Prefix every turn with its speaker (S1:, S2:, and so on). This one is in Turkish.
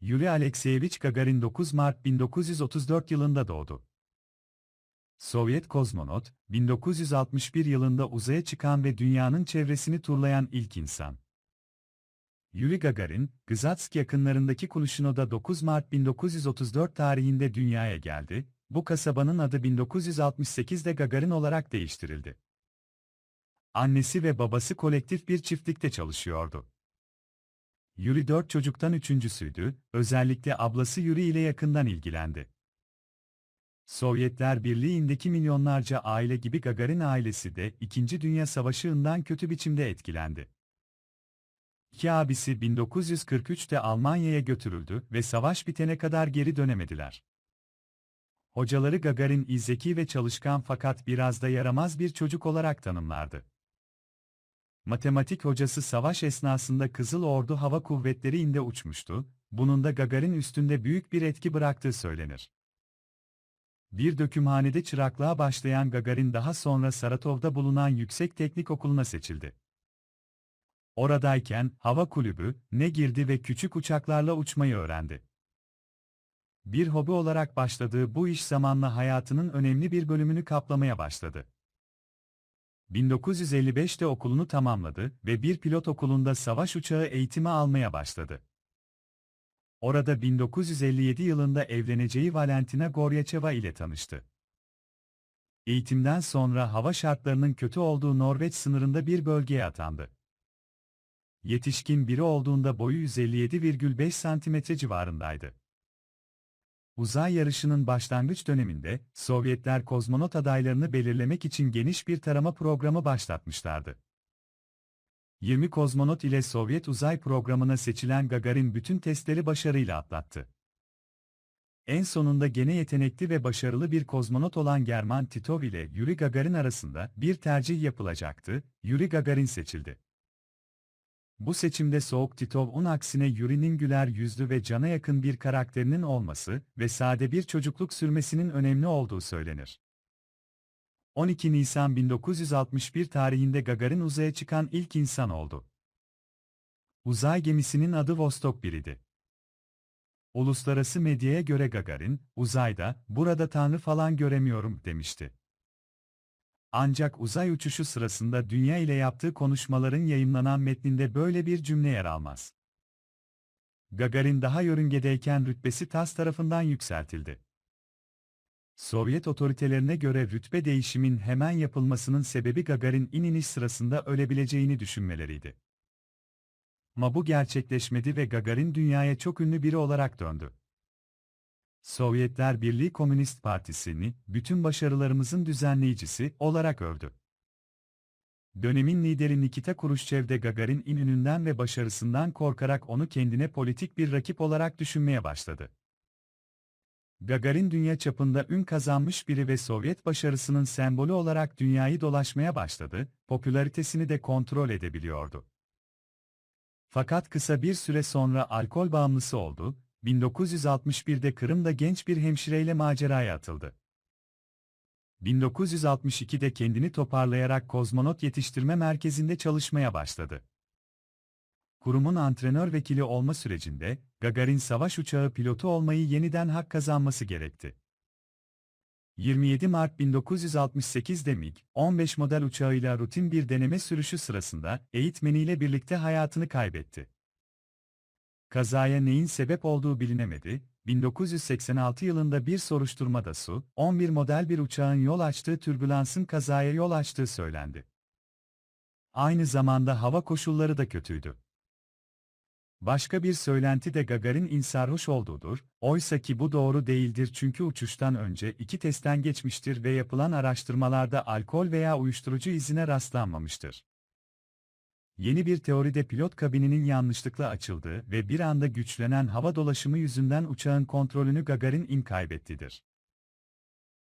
S1: Yuri Alekseyevich Gagarin 9 Mart 1934 yılında doğdu. Sovyet kozmonot, 1961 yılında uzaya çıkan ve dünyanın çevresini turlayan ilk insan. Yuri Gagarin, Gzatsk yakınlarındaki Kuluşino'da 9 Mart 1934 tarihinde dünyaya geldi, bu kasabanın adı 1968'de Gagarin olarak değiştirildi. Annesi ve babası kolektif bir çiftlikte çalışıyordu. Yuri dört çocuktan üçüncüsüydü, özellikle ablası Yuri ile yakından ilgilendi. Sovyetler Birliği'ndeki milyonlarca aile gibi Gagarin ailesi de İkinci Dünya Savaşı'ndan kötü biçimde etkilendi. İki abisi 1943'te Almanya'ya götürüldü ve savaş bitene kadar geri dönemediler. Hocaları Gagarin iyi zeki ve çalışkan fakat biraz da yaramaz bir çocuk olarak tanımlardı. Matematik hocası savaş esnasında Kızıl Ordu Hava Kuvvetleri inde uçmuştu, bunun da Gagarin üstünde büyük bir etki bıraktığı söylenir. Bir dökümhanede çıraklığa başlayan Gagarin daha sonra Saratov'da bulunan Yüksek Teknik Okulu'na seçildi. Oradayken hava kulübü ne girdi ve küçük uçaklarla uçmayı öğrendi. Bir hobi olarak başladığı bu iş zamanla hayatının önemli bir bölümünü kaplamaya başladı. 1955'te okulunu tamamladı ve bir pilot okulunda savaş uçağı eğitimi almaya başladı. Orada 1957 yılında evleneceği Valentina Goryacheva ile tanıştı. Eğitimden sonra hava şartlarının kötü olduğu Norveç sınırında bir bölgeye atandı. Yetişkin biri olduğunda boyu 157,5 santimetre civarındaydı. Uzay yarışının başlangıç döneminde, Sovyetler kozmonot adaylarını belirlemek için geniş bir tarama programı başlatmışlardı. 20 kozmonot ile Sovyet uzay programına seçilen Gagarin bütün testleri başarıyla atlattı. En sonunda gene yetenekli ve başarılı bir kozmonot olan German Titov ile Yuri Gagarin arasında bir tercih yapılacaktı, Yuri Gagarin seçildi. Bu seçimde Soğuk Titov'un aksine Yuri'nin güler yüzlü ve cana yakın bir karakterinin olması ve sade bir çocukluk sürmesinin önemli olduğu söylenir. 12 Nisan 1961 tarihinde Gagarin uzaya çıkan ilk insan oldu. Uzay gemisinin adı Vostok 1 idi. Uluslararası medyaya göre Gagarin, uzayda, burada tanrı falan göremiyorum demişti. Ancak uzay uçuşu sırasında dünya ile yaptığı konuşmaların yayınlanan metninde böyle bir cümle yer almaz. Gagarin daha yörüngedeyken rütbesi TAS tarafından yükseltildi. Sovyet otoritelerine göre rütbe değişimin hemen yapılmasının sebebi Gagarin ininiş sırasında ölebileceğini düşünmeleriydi. Ama bu gerçekleşmedi ve Gagarin dünyaya çok ünlü biri olarak döndü. Sovyetler Birliği Komünist Partisi'ni bütün başarılarımızın düzenleyicisi olarak övdü. Dönemin lideri Nikita Khrushchev de Gagarin'in ününden ve başarısından korkarak onu kendine politik bir rakip olarak düşünmeye başladı. Gagarin dünya çapında ün kazanmış biri ve Sovyet başarısının sembolü olarak dünyayı dolaşmaya başladı, popülaritesini de kontrol edebiliyordu. Fakat kısa bir süre sonra alkol bağımlısı oldu, 1961'de Kırım'da genç bir hemşireyle maceraya atıldı. 1962'de kendini toparlayarak kozmonot yetiştirme merkezinde çalışmaya başladı. Kurumun antrenör vekili olma sürecinde, Gagarin savaş uçağı pilotu olmayı yeniden hak kazanması gerekti. 27 Mart 1968'de MiG-15 model uçağıyla rutin bir deneme sürüşü sırasında eğitmeniyle birlikte hayatını kaybetti. Kazaya neyin sebep olduğu bilinemedi, 1986 yılında bir soruşturmada Su-11 model bir uçağın yol açtığı türbülansın kazaya yol açtığı söylendi. Aynı zamanda hava koşulları da kötüydü. Başka bir söylenti de Gagarin insarhoş olduğudur, oysa ki bu doğru değildir çünkü uçuştan önce iki testten geçmiştir ve yapılan araştırmalarda alkol veya uyuşturucu izine rastlanmamıştır. Yeni bir teoride pilot kabininin yanlışlıkla açıldığı ve bir anda güçlenen hava dolaşımı yüzünden uçağın kontrolünü Gagarin in kaybettidir.